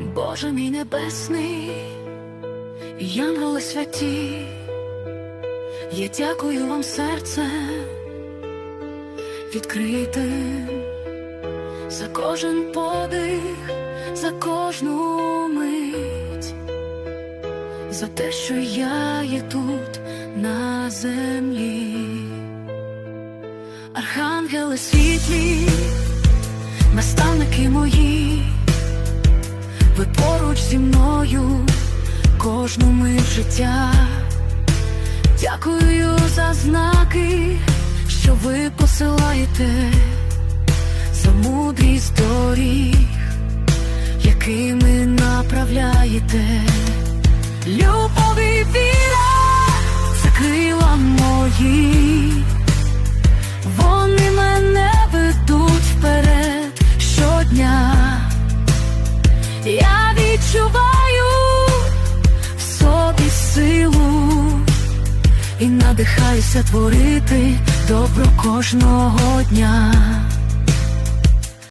Боже мій небесний, янголи святі, я дякую вам серцем, відкрийте за кожен подих, за кожну мить, за те, що я є тут на землі, архангели світлі, наставники мої, зі мною кожну мить життя. Дякую за знаки, що ви посилаєте за мудрість доріг, якими направляєте. Любов і віра це крила мої, вони мене ведуть вперед щодня. Я відчуваю в собі силу і надихаюся творити добро кожного дня.